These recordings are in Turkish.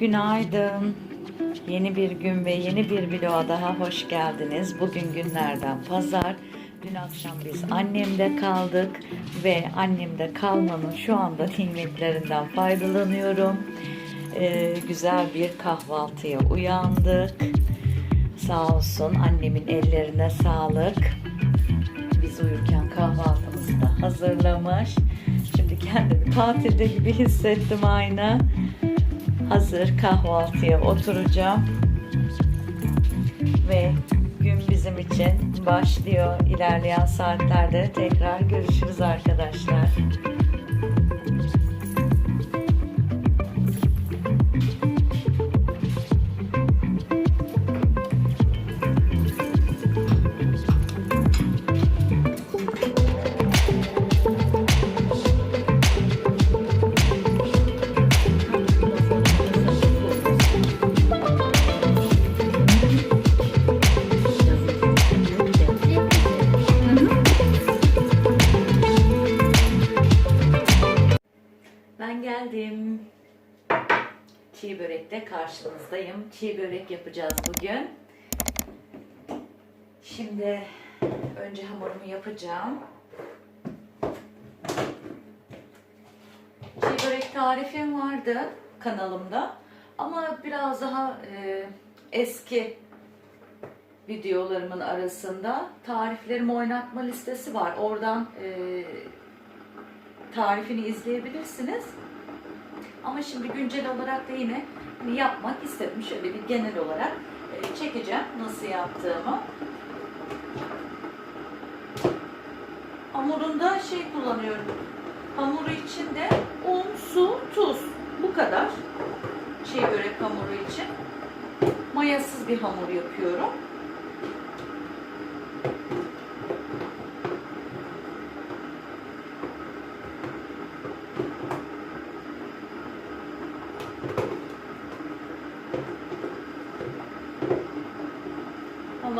Günaydın. Yeni bir gün ve yeni bir vloga daha hoş geldiniz. Bugün günlerden pazar. Dün akşam biz annemde kaldık ve annemde kalmanın şu anda nimetlerinden faydalanıyorum. Ee, güzel bir kahvaltıya uyandık. Sağ olsun annemin ellerine sağlık. Biz uyurken kahvaltımızı da hazırlamış. Şimdi kendimi tatilde gibi hissettim aynı. Hazır kahvaltıya oturacağım. Ve gün bizim için başlıyor. İlerleyen saatlerde tekrar görüşürüz arkadaşlar. Çiğ börekle karşınızdayım. Çiğ börek yapacağız bugün. Şimdi önce hamurumu yapacağım. Çiğ börek tarifim vardı kanalımda. Ama biraz daha e, eski videolarımın arasında tariflerimi oynatma listesi var. Oradan e, tarifini izleyebilirsiniz. Ama şimdi güncel olarak da yine hani yapmak istedim. Şöyle bir genel olarak e, çekeceğim nasıl yaptığımı. Hamurunda şey kullanıyorum. Hamuru içinde un, su, tuz. Bu kadar. Şey börek hamuru için. Mayasız bir hamur yapıyorum.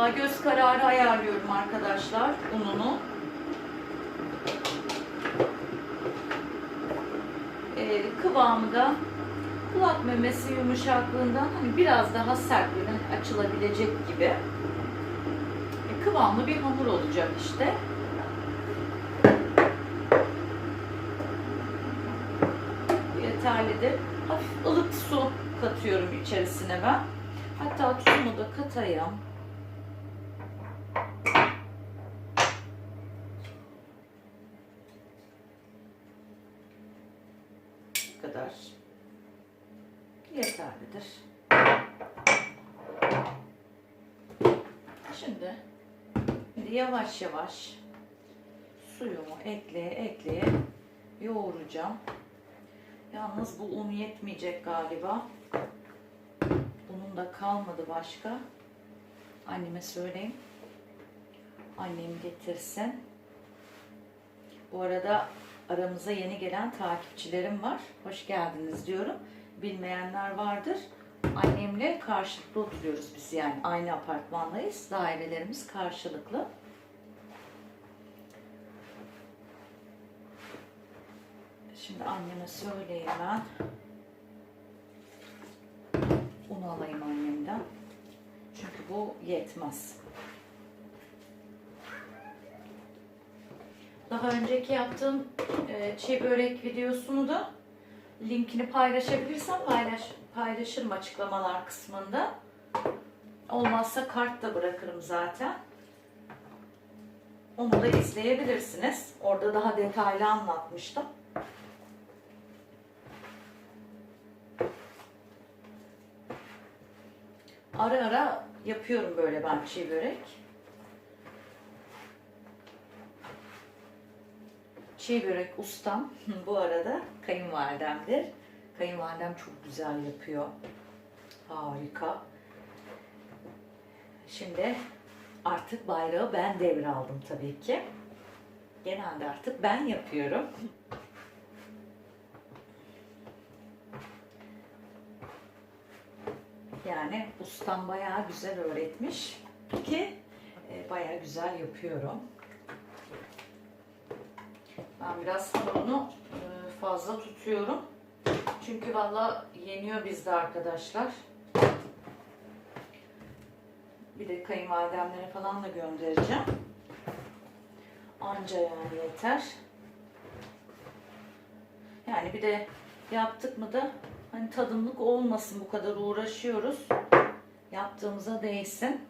Valla göz kararı ayarlıyorum arkadaşlar ununu. Ee, kıvamı da kulak memesi yumuşaklığından hani biraz daha sertliğinden açılabilecek gibi. E, kıvamlı bir hamur olacak işte. Yeterlidir. Hafif ılık su katıyorum içerisine ben. Hatta tuzumu da katayım. Bu kadar. Şimdi, şimdi yavaş yavaş suyumu ekleye ekleye yoğuracağım. Yalnız bu un yetmeyecek galiba. Bunun da kalmadı başka. Anneme söyleyeyim. Annem getirsin. Bu arada aramıza yeni gelen takipçilerim var. Hoş geldiniz diyorum. Bilmeyenler vardır. Annemle karşılıklı oturuyoruz biz yani aynı apartmandayız. Dairelerimiz karşılıklı. Şimdi anneme söyleyeyim ben. Un alayım annemden. Çünkü bu yetmez. Daha önceki yaptığım e, çiğ börek videosunu da linkini paylaşabilirsem paylaş, paylaşırım açıklamalar kısmında. Olmazsa kart da bırakırım zaten. Onu da izleyebilirsiniz. Orada daha detaylı anlatmıştım. Ara ara yapıyorum böyle ben çiğ börek. Çiğ börek ustam bu arada kayınvalidemdir. Kayınvalidem çok güzel yapıyor. Harika. Şimdi artık bayrağı ben devraldım tabii ki. Genelde artık ben yapıyorum. Yani ustam bayağı güzel öğretmiş ki e, bayağı güzel yapıyorum. Ben biraz hamurunu e, fazla tutuyorum. Çünkü valla yeniyor bizde arkadaşlar. Bir de kayınvalidemlere falan da göndereceğim. Anca yani yeter. Yani bir de yaptık mı da hani tadımlık olmasın bu kadar uğraşıyoruz. Yaptığımıza değsin.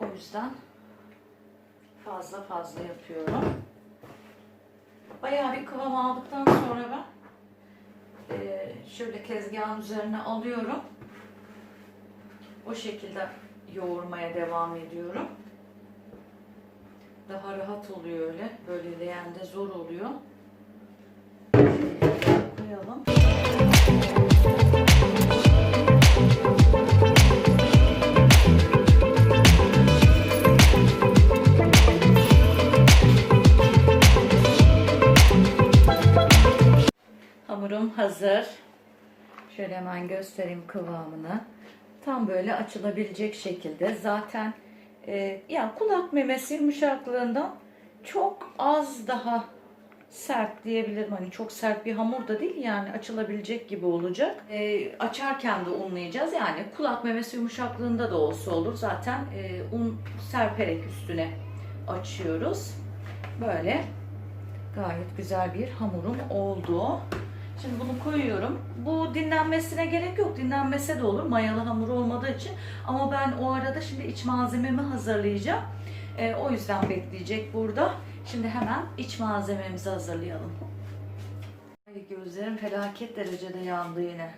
O yüzden fazla fazla yapıyorum. Bayağı bir kıvam aldıktan sonra ben eee, şöyle tezgahın üzerine alıyorum. O şekilde yoğurmaya devam ediyorum. Daha rahat oluyor öyle. Böyle leğende zor oluyor. Koyalım. Hamurum hazır. Şöyle hemen göstereyim kıvamını. Tam böyle açılabilecek şekilde. Zaten e, ya kulak memesi yumuşaklığından çok az daha sert diyebilirim. Hani çok sert bir hamur da değil yani açılabilecek gibi olacak. E, açarken de unlayacağız. Yani kulak memesi yumuşaklığında da olsa olur. Zaten e, un serperek üstüne açıyoruz. Böyle gayet güzel bir hamurum oldu. Şimdi bunu koyuyorum. Bu dinlenmesine gerek yok. Dinlenmese de olur. Mayalı hamur olmadığı için. Ama ben o arada şimdi iç malzememi hazırlayacağım. Ee, o yüzden bekleyecek burada. Şimdi hemen iç malzememizi hazırlayalım. Ay, gözlerim felaket derecede yandı yine.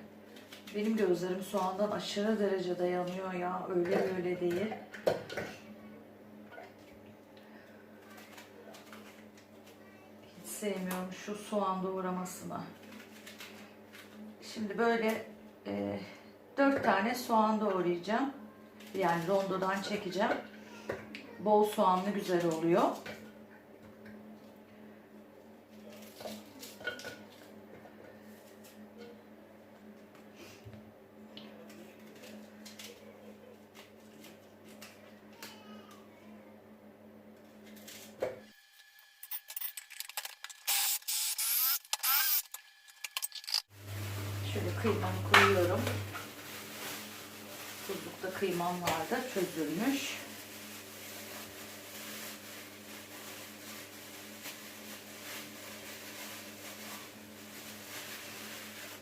Benim gözlerim soğandan aşırı derecede yanıyor ya. Öyle öyle değil. Hiç sevmiyorum şu soğan doğramasını. Şimdi böyle e, 4 tane soğan doğrayacağım. Yani rondodan çekeceğim. Bol soğanlı güzel oluyor. Şöyle kıymamı koyuyorum. Tuzlukta kıymam vardı. Çözülmüş.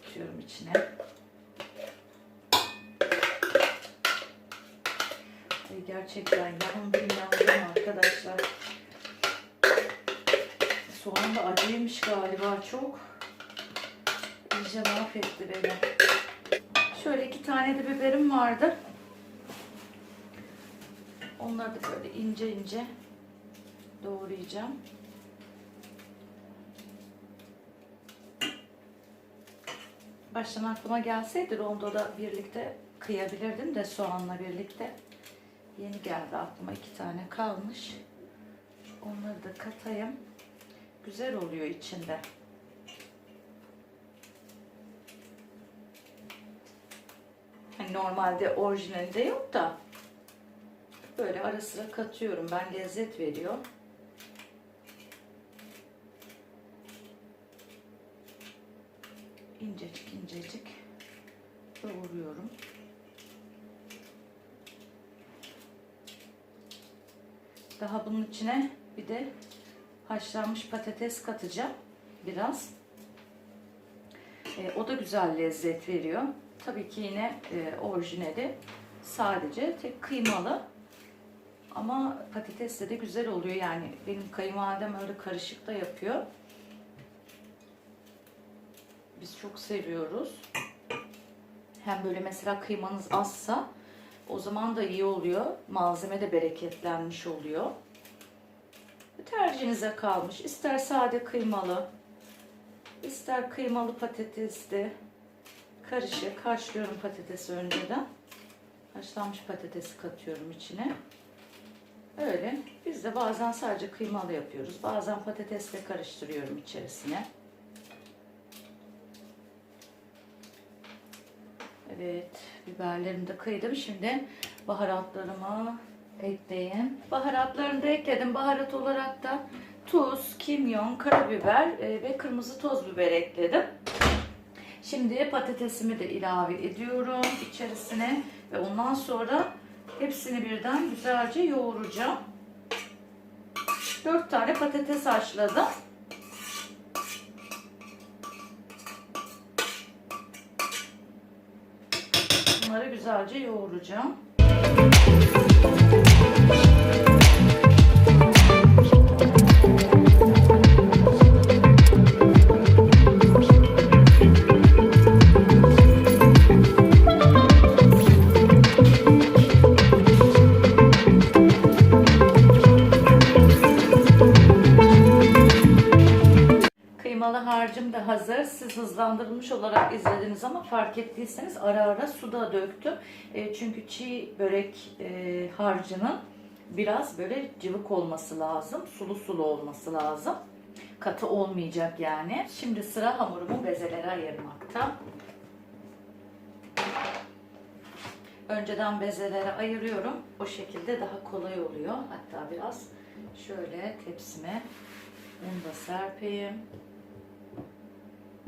Atıyorum içine. Ay gerçekten yandım yandım arkadaşlar. Soğan da acıymış galiba çok. İyice mahvetti beni. Şöyle iki tane de biberim vardı. Onları da böyle ince ince doğrayacağım. Baştan aklıma gelseydi rondoda birlikte kıyabilirdim de soğanla birlikte. Yeni geldi aklıma iki tane kalmış. Onları da katayım. Güzel oluyor içinde. Normalde orijinalinde yok da böyle ara sıra katıyorum. Ben lezzet veriyor. İncecik incecik doğruyorum. Daha bunun içine bir de haşlanmış patates katacağım biraz. E, o da güzel lezzet veriyor. Tabii ki yine e, orijinali sadece tek kıymalı. Ama patatesle de güzel oluyor. Yani benim kayınvalidem öyle karışık da yapıyor. Biz çok seviyoruz. Hem böyle mesela kıymanız azsa o zaman da iyi oluyor. Malzeme de bereketlenmiş oluyor. Tercihinize kalmış. İster sade kıymalı, ister kıymalı patatesli, karışık haşlıyorum patatesi önceden. Haşlanmış patatesi katıyorum içine. Öyle. Biz de bazen sadece kıymalı yapıyoruz. Bazen patatesle karıştırıyorum içerisine. Evet, biberlerimi de kıydım. Şimdi baharatlarımı ekleyeyim. Baharatlarını da ekledim. Baharat olarak da tuz, kimyon, karabiber e, ve kırmızı toz biber ekledim. Şimdi patatesimi de ilave ediyorum içerisine ve ondan sonra hepsini birden güzelce yoğuracağım. 4 tane patates haşladım. Bunları güzelce yoğuracağım. Harcım da hazır. Siz hızlandırılmış olarak izlediniz ama fark ettiyseniz ara ara su da döktüm. E, çünkü çiğ börek e, harcının biraz böyle cıvık olması lazım. Sulu sulu olması lazım. Katı olmayacak yani. Şimdi sıra hamurumu bezelere ayırmakta. Önceden bezelere ayırıyorum. O şekilde daha kolay oluyor. Hatta biraz şöyle tepsime un da serpeyim.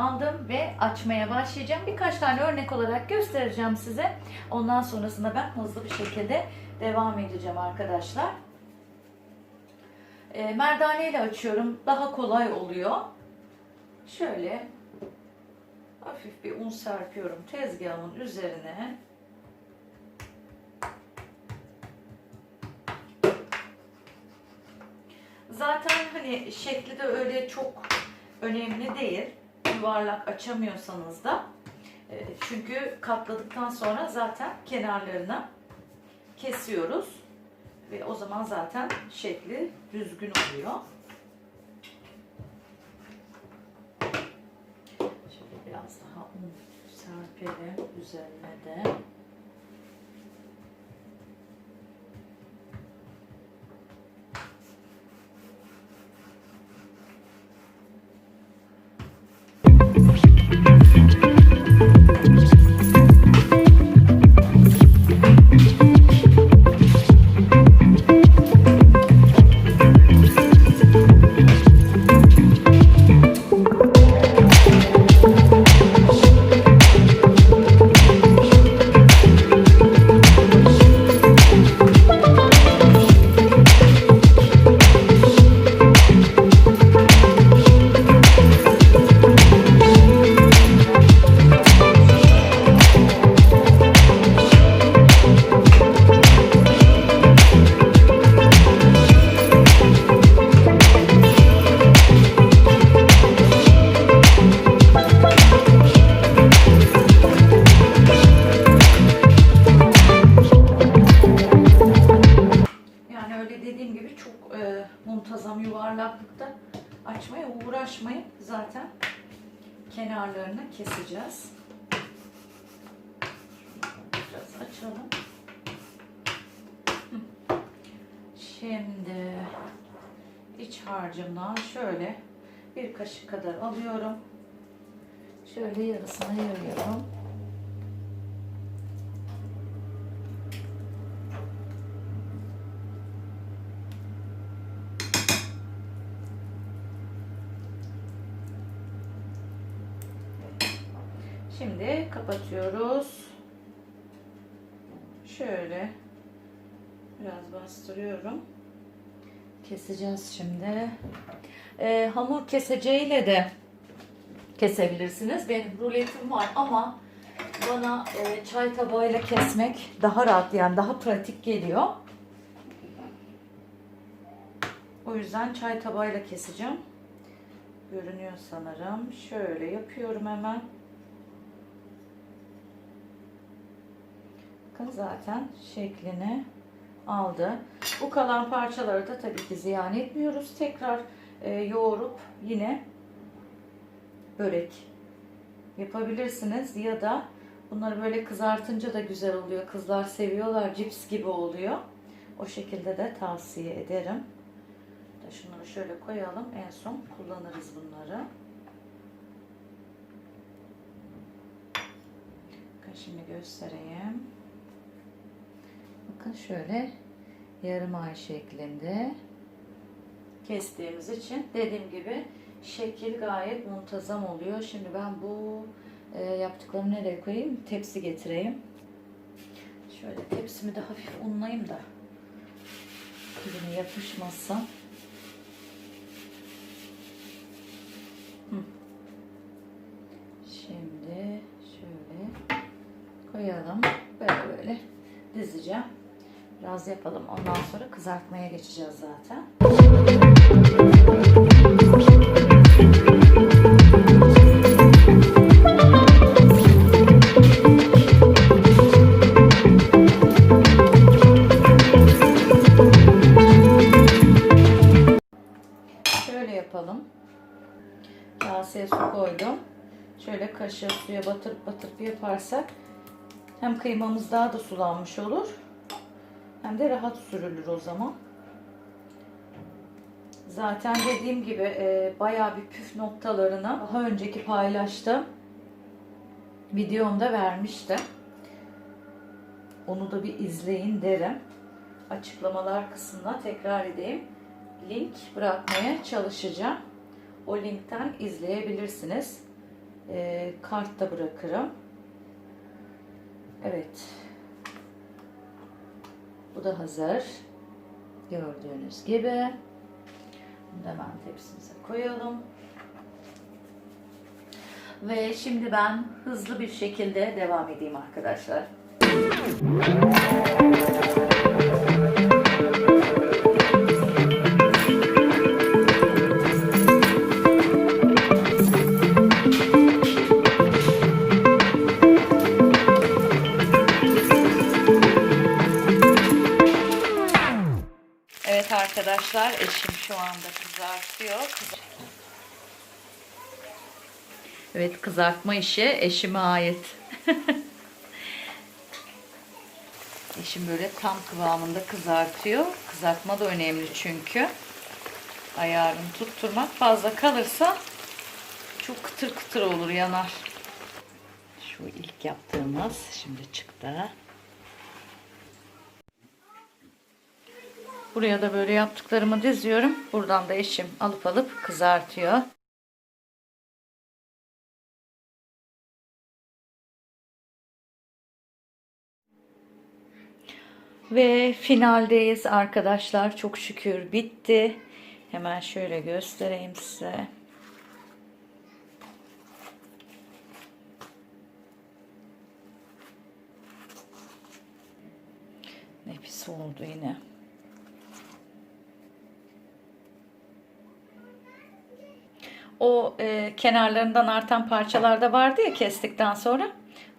aldım ve açmaya başlayacağım. Birkaç tane örnek olarak göstereceğim size. Ondan sonrasında ben hızlı bir şekilde devam edeceğim arkadaşlar. E, merdane ile açıyorum. Daha kolay oluyor. Şöyle hafif bir un serpiyorum tezgahımın üzerine. Zaten hani şekli de öyle çok önemli değil. Yuvarlak açamıyorsanız da. E, Çünkü katladıktan sonra zaten kenarlarını kesiyoruz. Ve o zaman zaten şekli düzgün oluyor. Şöyle biraz daha un serpelim üzerine de. Çok e, muntazam yuvarlaklıkta açmaya uğraşmayın. Zaten kenarlarını keseceğiz. Biraz açalım. Şimdi iç harcımdan şöyle bir kaşık kadar alıyorum. Şöyle yarısına ayırıyorum. Şimdi kapatıyoruz. Şöyle biraz bastırıyorum. Keseceğiz şimdi. Ee, hamur keseceğiyle de kesebilirsiniz. Benim ruletim var ama bana e, çay tabağıyla kesmek daha rahat yani daha pratik geliyor. O yüzden çay tabağıyla keseceğim. Görünüyor sanırım. Şöyle yapıyorum hemen. Bakın zaten şeklini aldı. Bu kalan parçaları da tabii ki ziyan etmiyoruz. Tekrar e, yoğurup yine börek yapabilirsiniz ya da bunları böyle kızartınca da güzel oluyor. Kızlar seviyorlar. Cips gibi oluyor. O şekilde de tavsiye ederim. Şunları şöyle koyalım. En son kullanırız bunları. Bakın şimdi göstereyim. Bakın şöyle yarım ay şeklinde kestiğimiz için dediğim gibi şekil gayet muntazam oluyor. Şimdi ben bu e, yaptıklarımı nereye koyayım? Tepsi getireyim. Şöyle tepsimi de hafif unlayayım da dibine yapışmasın. Hı. Şimdi şöyle koyalım. Böyle böyle dizeceğim. Biraz yapalım. Ondan sonra kızartmaya geçeceğiz zaten. Şöyle yapalım. Kaseye su koydum. Şöyle kaşığı suya batırıp batırıp yaparsak hem kıymamız daha da sulanmış olur. Hem de rahat sürülür o zaman. Zaten dediğim gibi e, bayağı bir püf noktalarını daha önceki paylaştım. Videomda vermiştim. Onu da bir izleyin derim. Açıklamalar kısmına tekrar edeyim. Link bırakmaya çalışacağım. O linkten izleyebilirsiniz. E, kart da bırakırım. Evet. Bu da hazır. Gördüğünüz gibi. Bunu da tepsimize koyalım. Ve şimdi ben hızlı bir şekilde devam edeyim arkadaşlar. Arkadaşlar eşim şu anda kızartıyor. Kızar- Evet kızartma işi eşime ait. Eşim böyle tam kıvamında kızartıyor. Kızartma da önemli çünkü. Ayarını tutturmak fazla kalırsa çok kıtır kıtır olur yanar. Şu ilk yaptığımız şimdi çıktı. Buraya da böyle yaptıklarımı diziyorum. Buradan da eşim alıp alıp kızartıyor. Ve finaldeyiz arkadaşlar. Çok şükür bitti. Hemen şöyle göstereyim size. Nefis oldu yine. O e, kenarlarından artan parçalar da vardı ya kestikten sonra.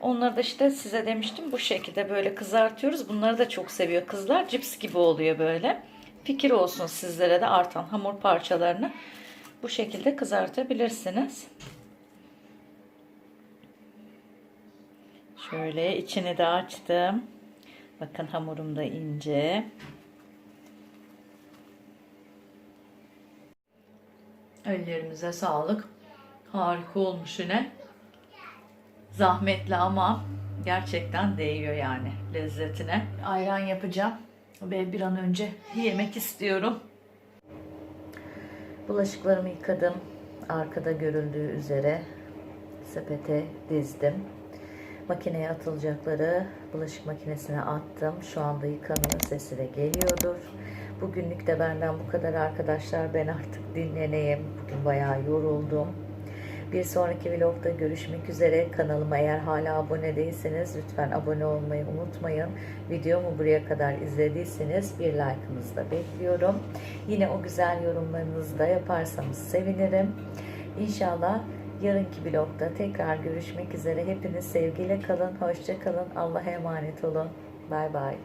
Onları da işte size demiştim bu şekilde böyle kızartıyoruz. Bunları da çok seviyor kızlar. Cips gibi oluyor böyle. Fikir olsun sizlere de artan hamur parçalarını bu şekilde kızartabilirsiniz. Şöyle içini de açtım. Bakın hamurum da ince. Ellerimize sağlık. Harika olmuş yine. Zahmetli ama gerçekten değiyor yani lezzetine. Ayran yapacağım ve bir an önce yemek istiyorum. Bulaşıklarımı yıkadım. Arkada görüldüğü üzere sepete dizdim. Makineye atılacakları bulaşık makinesine attım. Şu anda yıkanıyor. Sesi de geliyordur. Bugünlük de benden bu kadar arkadaşlar. Ben artık dinleneyim. Bugün bayağı yoruldum. Bir sonraki vlogda görüşmek üzere. Kanalıma eğer hala abone değilseniz lütfen abone olmayı unutmayın. Videomu buraya kadar izlediyseniz bir like'ınızı da bekliyorum. Yine o güzel yorumlarınızı da yaparsanız sevinirim. İnşallah yarınki vlogda tekrar görüşmek üzere. Hepiniz sevgiyle kalın, hoşça kalın. Allah'a emanet olun. Bay bay.